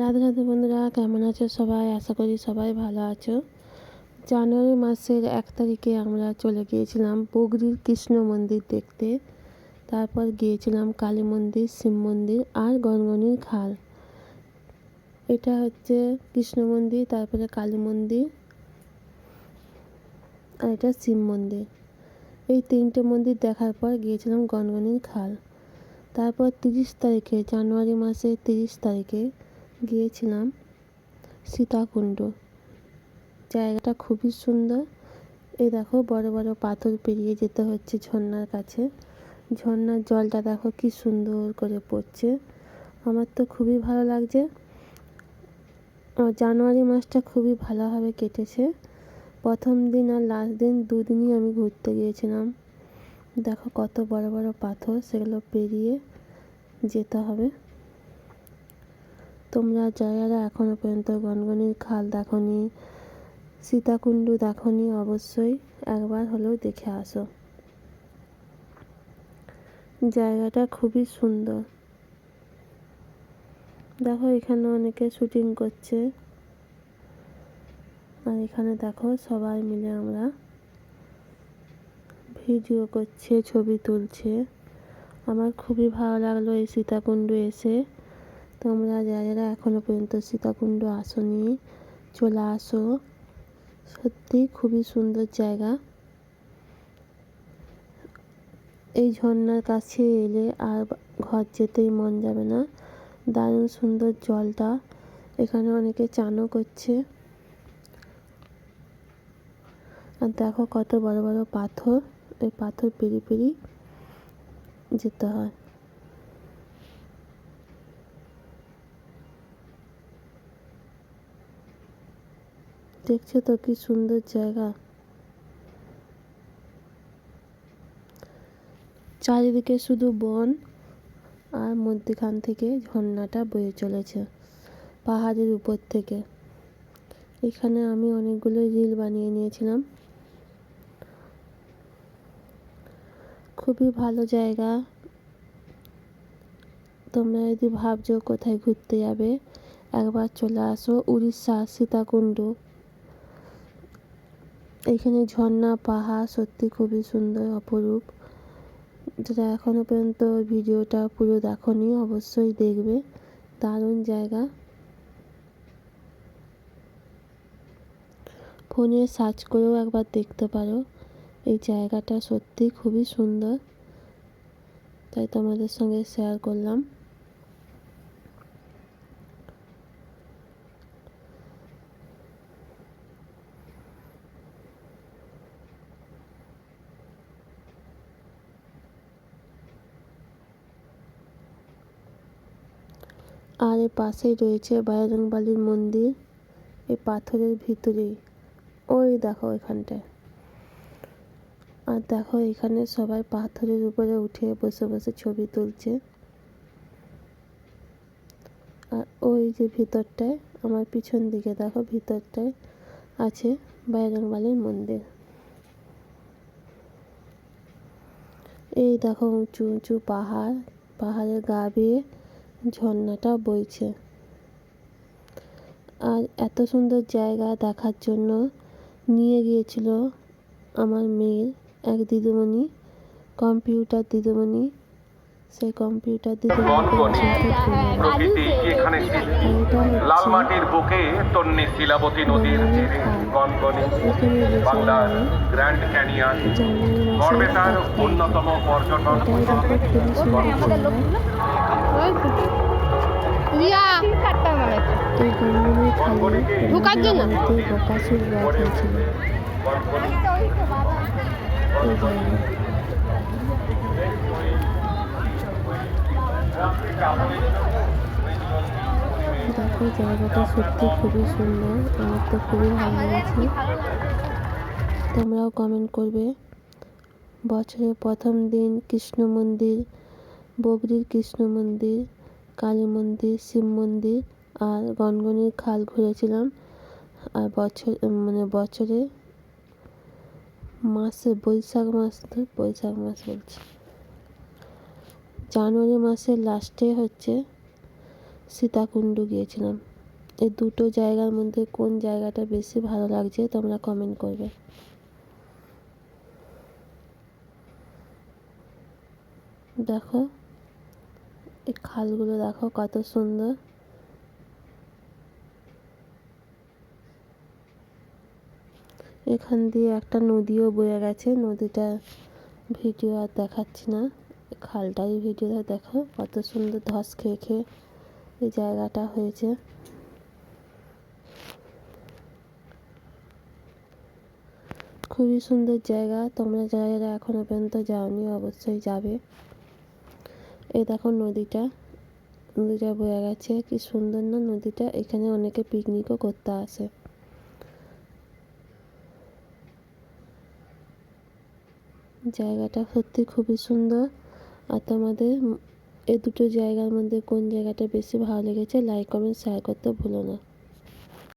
রাধে রাধে বন্ধুরা, কেমন আছো সবাই? আশা করি সবাই ভালো আছো। জানুয়ারি মাসের এক তারিখে আমরা চলে গিয়েছিলাম বগরির কৃষ্ণ মন্দির দেখতে। তারপর গিয়েছিলাম কালী মন্দির, শিব মন্দির আর গনগনির খাল। এটা হচ্ছে কৃষ্ণ মন্দির, তারপরে কালী মন্দির আর এটা শিব মন্দির। এই তিনটে মন্দির দেখার পর গিয়েছিলাম গনগনির খাল। তারপর তিরিশ তারিখে, জানুয়ারি মাসের তিরিশ তারিখে গিয়েছিলাম সীতাকুণ্ড। জায়গাটা খুবই সুন্দর। এই দেখো বড় বড় পাথর পেরিয়ে যেতে হচ্ছে ঝর্নার কাছে। ঝর্নার জলটা দেখো কি সুন্দর করে পড়ছে। আমার তো খুবই ভালো লাগছে। জানুয়ারি মাসটা খুবই ভালোভাবে কেটেছে। প্রথম দিন আর লাস্ট দিন দুদিনই আমি ঘুরতে গিয়েছিলাম। দেখো কত বড় বড় পাথর সেগুলো পেরিয়ে যেতে হবে। তোমরা যারা এখনও পর্যন্ত গনগনির খাল দেখনি, সীতাকুণ্ড দেখনি, অবশ্যই একবার হলেও দেখে আসো। জায়গাটা খুবই সুন্দর। দেখো, এখানে অনেকে শুটিং করছে। আর এখানে দেখো, সবাই মিলে আমরা ভিডিও করছে, ছবি তুলছে। আমার খুবই ভালো লাগল এই সীতাকুণ্ড এসে। তোমরা যারা যারা এখনও পর্যন্ত সীতাকুণ্ড আসনি, চলে আসো। সত্যি খুবই সুন্দর জায়গা। এই ঝর্নার কাছে এলে আর ঘর যেতেই মন যাবে না। দারুণ সুন্দর জলটা। এখানে অনেকে চানও করছে। আর দেখো কত বড় বড় পাথর। এই পাথর পেরি পেরি যেতে হয়। দেখছ তো কি সুন্দর জায়গা। চারিদিকে শুধু বন আর মধ্যখান থেকে ঝর্ণাটা বয়ে চলেছে পাহাড়ের উপর থেকে। এখানে আমি অনেকগুলো রিল বানিয়ে নিয়েছিলাম। খুবই ভালো জায়গা। তোমরা যদি ভাবছ কোথায় ঘুরতে যাবে, একবার চলে আসো উড়িষ্যা সীতাকুণ্ড। এখানে ঝর্ণা, পাহাড় সত্যি খুবই সুন্দর, অপরূপ। যারা এখনও পর্যন্ত ভিডিওটা পুরো দেখনি, অবশ্যই দেখবে। দারুণ জায়গা। ফোনে সার্চ করেও একবার দেখতে পারো। এই জায়গাটা সত্যি খুবই সুন্দর। তাই তোমাদের সঙ্গে শেয়ার করলাম। আর এর পাশেই রয়েছে বালির মন্দির, এই পাথরের ভিতরেই। ওই দেখো এখানটায়। আর দেখো এখানে সবাই পাথরের উপরে উঠে বসে বসে ছবি তুলছে। আর ওই যে ভিতরটায়, আমার পিছন দিকে দেখো ভিতরটায় আছে বালির মন্দির। এই দেখো উঁচু উঁচু পাহাড়, পাহাড়ের গা বেয়ে ঝর্ণাটা বইছে। আর এত সুন্দর জায়গা দেখার জন্য নিয়ে গিয়েছিল আমার মেয়ের এক দিদিমণি, কম্পিউটার দিদিমণি সেই কম্পিউটার প্রকৃতি এখানে লাল মাটির বুকে তন্নি শিলাবতী নদীর তীরে গনগনি বাংলার গ্র্যান্ড ক্যানিয়ন গড়বেতার অন্যতম পর্যটন রিয়া ঢোকার জন্য? বকাসুর বধ হয়েছিল। এই জায়গায় দেখো, জায়গাটা সত্যি খুবই সুন্দর। আমার তো খুবই ভালো লেগেছে। তোমরাও কমেন্ট করবে। বছরের প্রথম দিন কৃষ্ণ মন্দির, বগরির কৃষ্ণ মন্দির, কালী মন্দির, শিব মন্দির আর গনগনির খাল ঘুরেছিলাম। আর বছর মানে বছরে মাসে বৈশাখ মাস বৈশাখ মাস বলছি। জানুয়ারি মাসের লাস্টে হচ্ছে সীতাকুণ্ড গিয়েছিলাম। এই দুটো জায়গার মধ্যে কোন জায়গাটা বেশি ভালো লাগছে তোমরা কমেন্ট করবে। দেখো, এই খালগুলো দেখো কত সুন্দর। এখান দিয়ে একটা নদীও বয়ে গেছে, নদীটা ভিডিও আর দেখাচ্ছি না। খালটাই ভিডিওটা দেখো, কত সুন্দর ধস খেয়ে খেয়ে এই জায়গাটা হয়েছে। খুবই সুন্দর জায়গা, তোমরা যারা যারা এখনও পর্যন্ত যাওনি অবশ্যই যাবে। এই দেখো নদীটা নদীটা বয়ে গেছে, কি সুন্দর না নদীটা, এখানে অনেকে পিকনিকও করতে আসে। জায়গাটা সত্যি খুবই সুন্দর। আর তোমাদের এ দুটো জায়গার মধ্যে কোন জায়গাটা বেশি ভালো লেগেছে লাইক কমেন্ট শেয়ার করতে ভুলো না।